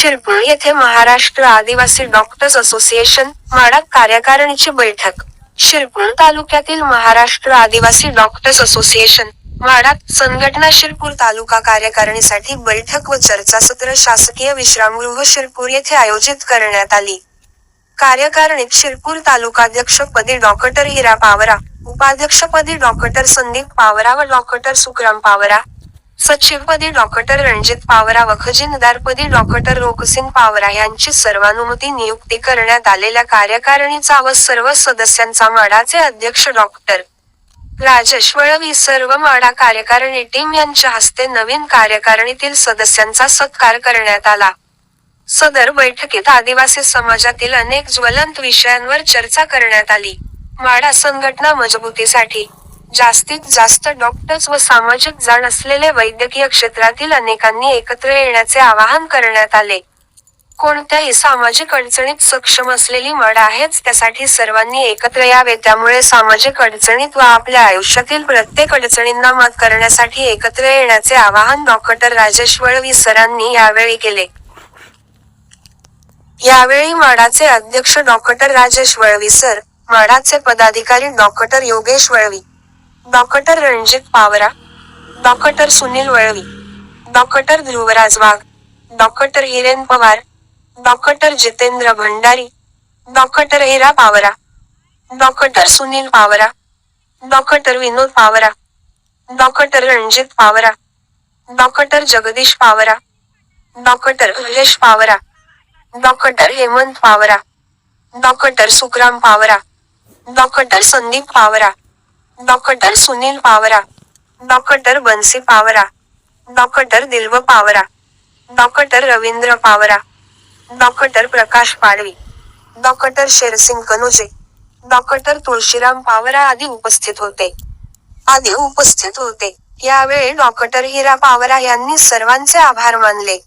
शिरपूर येथे महाराष्ट्र आदिवासी doctors association माडा कार्यकारिणीची बैठक. शिरपूर तालुक्यातील महाराष्ट्र आदिवासी डॉक्टर्स असोसिएशन माडा संघटना शिरपूर तालुका कार्यकारिणीसाठी बैठक व चर्चासत्र शासकीय विश्रामगृह शिरपूर येथे आयोजित करण्यात आली. कार्यकारिणीत शिरपूर तालुकाध्यक्षपदी डॉक्टर हिरा पावरा उपाध्यक्षपदी डॉक्टर संदीप पावरा व डॉक्टर सुखराम पावरा सचिवपदी डॉक्टर रणजित पावरा व खजिनदारपदी डॉक्टर रोकसिंग पावरा यांची सर्वानुमती नियुक्ती करण्यात आलेल्या कार्यकारिणीचा व सर्व सदस्यांचा माडाचे अध्यक्ष डॉक्टर राजेश वळवी सर्व माडा कार्यकारिणी टीम यांच्या हस्ते नवीन कार्यकारिणीतील सदस्यांचा सत्कार करण्यात आला. सदर बैठकीत आदिवासी समाजातील अनेक ज्वलंत विषयांवर चर्चा करण्यात आली. माडा संघटना मजबूतीसाठी जास्तीत जास्त डॉक्टर्स व सामाजिक जाण असलेले वैद्यकीय क्षेत्रातील अनेकांनी एकत्र येण्याचे आवाहन करण्यात आले. कोणत्याही सामाजिक अडचणीत सक्षम असलेली मड आहेच त्यासाठी सर्वांनी एकत्र यावे. त्यामुळे सामाजिक अडचणीत व आपल्या आयुष्यातील प्रत्येक अडचणींना मात करण्यासाठी एकत्र येण्याचे आवाहन डॉक्टर राजेश वळवी सरांनी यावेळी केले. यावेळी माडाचे अध्यक्ष डॉक्टर राजेश वळवी सर माडाचे पदाधिकारी doctor Yogesh Valvi doctor Ranjit Pawara doctor Sunil Valvi doctor Dhruvraj Wagh doctor Hiren Pawar doctor Jitendra Bhandari doctor Hira Pawara doctor Sunil Pawara doctor Vinod Pawara doctor Ranjit Pawara doctor Jagdish Pawara doctor Haresh Pawara doctor Hemant Pawara doctor Sukhram Pawara doctor Sandeep Pawara doctor Sunil Pawara doctor Bansi Pawara doctor Dilav Pawara doctor Ravindra Pawara doctor Prakash Padvi doctor Shersing Kanuje doctor Tulshiram Pawara आदी उपस्थित होते. आदी उपस्थित होते. यावेळी doctor Hira Pawara यांनी सर्वांचे आभार मानले.